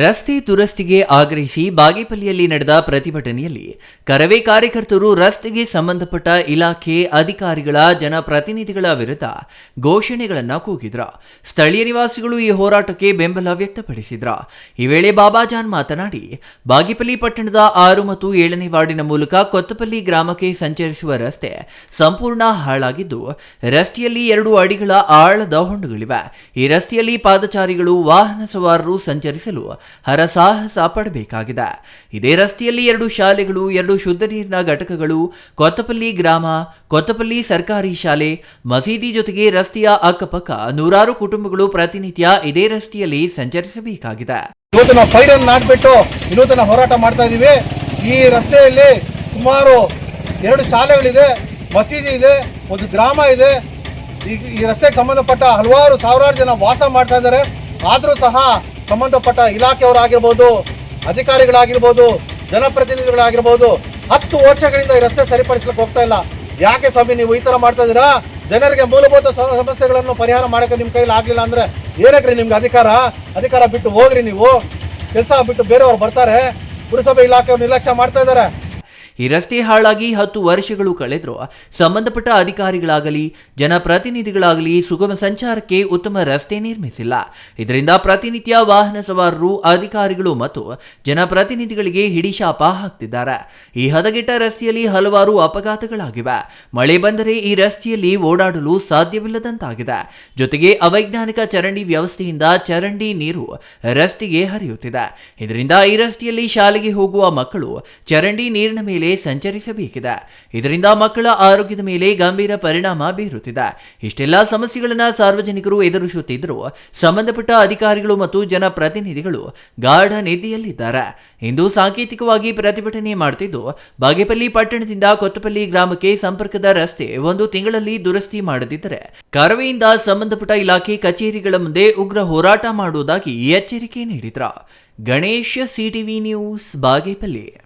ರಸ್ತೆ ದುರಸ್ತಿಗೆ ಆಗ್ರಹಿಸಿ ಬಾಗೇಪಲ್ಲಿಯಲ್ಲಿ ನಡೆದ ಪ್ರತಿಭಟನೆಯಲ್ಲಿ ಕರವೇ ಕಾರ್ಯಕರ್ತರು ರಸ್ತೆಗೆ ಸಂಬಂಧಪಟ್ಟ ಇಲಾಖೆ ಅಧಿಕಾರಿಗಳ ಜನಪ್ರತಿನಿಧಿಗಳ ವಿರುದ್ಧ ಘೋಷಣೆಗಳನ್ನು ಕೂಗಿದ್ರ. ಸ್ಥಳೀಯ ನಿವಾಸಿಗಳು ಈ ಹೋರಾಟಕ್ಕೆ ಬೆಂಬಲ ವ್ಯಕ್ತಪಡಿಸಿದ್ರ. ಈ ವೇಳೆ ಬಾಬಾಜಾನ್ ಮಾತನಾಡಿ, ಬಾಗೇಪಲ್ಲಿ ಪಟ್ಟಣದ ಆರು ಮತ್ತು ಏಳನೇ ವಾರ್ಡಿನ ಮೂಲಕ ಕೊತ್ತಪಲ್ಲಿ ಗ್ರಾಮಕ್ಕೆ ಸಂಚರಿಸುವ ರಸ್ತೆ ಸಂಪೂರ್ಣ ಹಾಳಾಗಿದ್ದು, ರಸ್ತೆಯಲ್ಲಿ ಎರಡು ಅಡಿಗಳ ಆಳದ ಹೊಂಡುಗಳಿವೆ. ಈ ರಸ್ತೆಯಲ್ಲಿ ಪಾದಚಾರಿಗಳು, ವಾಹನ ಸವಾರರು ಸಂಚರಿಸಲು ಹರಸಾಹಸ ಪಡಬೇಕಾಗಿದೆ. ಇದೇ ರಸ್ತೆಯಲ್ಲಿ ಎರಡು ಶಾಲೆಗಳು, ಎರಡು ಶುದ್ಧ ನೀರಿನ ಘಟಕಗಳು, ಕೊತ್ತಪಲ್ಲಿ ಗ್ರಾಮ, ಕೊತ್ತಪಲ್ಲಿ ಸರ್ಕಾರಿ ಶಾಲೆ, ಮಸೀದಿ ಜೊತೆಗೆ ರಸ್ತೆಯ ಅಕ್ಕಪಕ್ಕ ನೂರಾರು ಕುಟುಂಬಗಳು ಪ್ರತಿನಿತ್ಯ ಇದೇ ರಸ್ತೆಯಲ್ಲಿ ಸಂಚರಿಸಬೇಕಾಗಿದೆ. ಇವತ್ತು ನಾವು ಪೈರನ್ನು ನಾಟ್ಬಿಟ್ಟು ಹೋರಾಟ ಮಾಡ್ತಾ ಇದ್ದೀವಿ ಈ ರಸ್ತೆಯಲ್ಲಿ ಸುಮಾರು ಎರಡು ಶಾಲೆಗಳಿದೆ, ಮಸೀದಿ ಇದೆ, ಒಂದು ಗ್ರಾಮ ಇದೆ. ಈ ರಸ್ತೆಗೆ ಸಂಬಂಧಪಟ್ಟ ಹಲವಾರು ಸಾವಿರಾರು ಜನ ವಾಸ ಮಾಡ್ತಾ ಇದ್ದಾರೆ. ಆದರೂ ಸಹ ಸಂಬಂಧಪಟ್ಟ ಇಲಾಖೆಯವರಾಗಿರ್ಬೋದು, ಅಧಿಕಾರಿಗಳಾಗಿರ್ಬೋದು, ಜನಪ್ರತಿನಿಧಿಗಳಾಗಿರ್ಬೋದು, ಹತ್ತು ವರ್ಷಗಳಿಂದ ಈ ರಸ್ತೆ ಸರಿಪಡಿಸ್ಲಿಕ್ಕೆ ಹೋಗ್ತಾ ಇಲ್ಲ. ಯಾಕೆ ಸ್ವಾಮಿ ನೀವು ಈ ಥರ ಮಾಡ್ತಾ ಇದ್ದೀರಾ? ಜನರಿಗೆ ಮೂಲಭೂತ ಸಮಸ್ಯೆಗಳನ್ನು ಪರಿಹಾರ ಮಾಡೋಕೆ ನಿಮ್ಮ ಕೈಲಿ ಆಗಲಿಲ್ಲ ಅಂದರೆ ಏನಕ್ರಿ ನಿಮ್ಗೆ ಅಧಿಕಾರ? ಅಧಿಕಾರ ಬಿಟ್ಟು ಹೋಗ್ರಿ ನೀವು. ಕೆಲಸ ಬಿಟ್ಟು ಬೇರೆಯವ್ರು ಬರ್ತಾರೆ. ಪುರಸಭೆ ಇಲಾಖೆಯವ್ರು ನಿರ್ಲಕ್ಷ್ಯ ಮಾಡ್ತಾ ಇದ್ದಾರೆ. ಈ ರಸ್ತೆ ಹಾಳಾಗಿ ಹತ್ತು ವರ್ಷಗಳು ಕಳೆದರೂ ಸಂಬಂಧಪಟ್ಟ ಅಧಿಕಾರಿಗಳಾಗಲಿ, ಜನಪ್ರತಿನಿಧಿಗಳಾಗಲಿ ಸುಗಮ ಸಂಚಾರಕ್ಕೆ ಉತ್ತಮ ರಸ್ತೆ ನಿರ್ಮಿಸಿಲ್ಲ. ಇದರಿಂದ ಪ್ರತಿನಿತ್ಯ ವಾಹನ ಸವಾರರು, ಅಧಿಕಾರಿಗಳು ಮತ್ತು ಜನಪ್ರತಿನಿಧಿಗಳಿಗೆ ಹಿಡಿಶಾಪ ಹಾಕ್ತಿದ್ದಾರೆ. ಈ ಹದಗೆಟ್ಟ ರಸ್ತೆಯಲ್ಲಿ ಹಲವಾರು ಅಪಘಾತಗಳಾಗಿವೆ. ಮಳೆ ಬಂದರೆ ಈ ರಸ್ತೆಯಲ್ಲಿ ಓಡಾಡಲು ಸಾಧ್ಯವಿಲ್ಲದಂತಾಗಿದೆ. ಜೊತೆಗೆ ಅವೈಜ್ಞಾನಿಕ ಚರಂಡಿ ವ್ಯವಸ್ಥೆಯಿಂದ ಚರಂಡಿ ನೀರು ರಸ್ತೆಗೆ ಹರಿಯುತ್ತಿದೆ. ಇದರಿಂದ ಈ ರಸ್ತೆಯಲ್ಲಿ ಶಾಲೆಗೆ ಹೋಗುವ ಮಕ್ಕಳು ಚರಂಡಿ ನೀರಿನ ಮೇಲೆ ಸಂಚರಿಸಬೇಕಿದೆ. ಇದರಿಂದ ಮಕ್ಕಳ ಆರೋಗ್ಯದ ಮೇಲೆ ಗಂಭೀರ ಪರಿಣಾಮ ಬೀರುತ್ತಿದೆ. ಇಷ್ಟೆಲ್ಲ ಸಮಸ್ಯೆಗಳನ್ನು ಸಾರ್ವಜನಿಕರು ಎದುರಿಸುತ್ತಿದ್ದರೂ ಸಂಬಂಧಪಟ್ಟ ಅಧಿಕಾರಿಗಳು ಮತ್ತು ಜನಪ್ರತಿನಿಧಿಗಳು ಗಾಢ ನಿದ್ದೆಯಲ್ಲಿದ್ದಾರೆ. ಇಂದು ಸಾಂಕೇತಿಕವಾಗಿ ಪ್ರತಿಭಟನೆ ಮಾಡುತ್ತಿದ್ದು ಬಾಗೇಪಲ್ಲಿ ಪಟ್ಟಣದಿಂದ ಕೊತ್ತಪಲ್ಲಿ ಗ್ರಾಮಕ್ಕೆ ಸಂಪರ್ಕದ ರಸ್ತೆ ಒಂದು ತಿಂಗಳಲ್ಲಿ ದುರಸ್ತಿ ಮಾಡದಿದ್ದರೆ, ಕರವೆಯಿಂದ ಸಂಬಂಧಪಟ್ಟ ಇಲಾಖೆ ಕಚೇರಿಗಳ ಮುಂದೆ ಉಗ್ರ ಹೋರಾಟ ಮಾಡುವುದಾಗಿ ಎಚ್ಚರಿಕೆ ನೀಡಿದ್ರ. Ganesha CTV news, Bagepalli.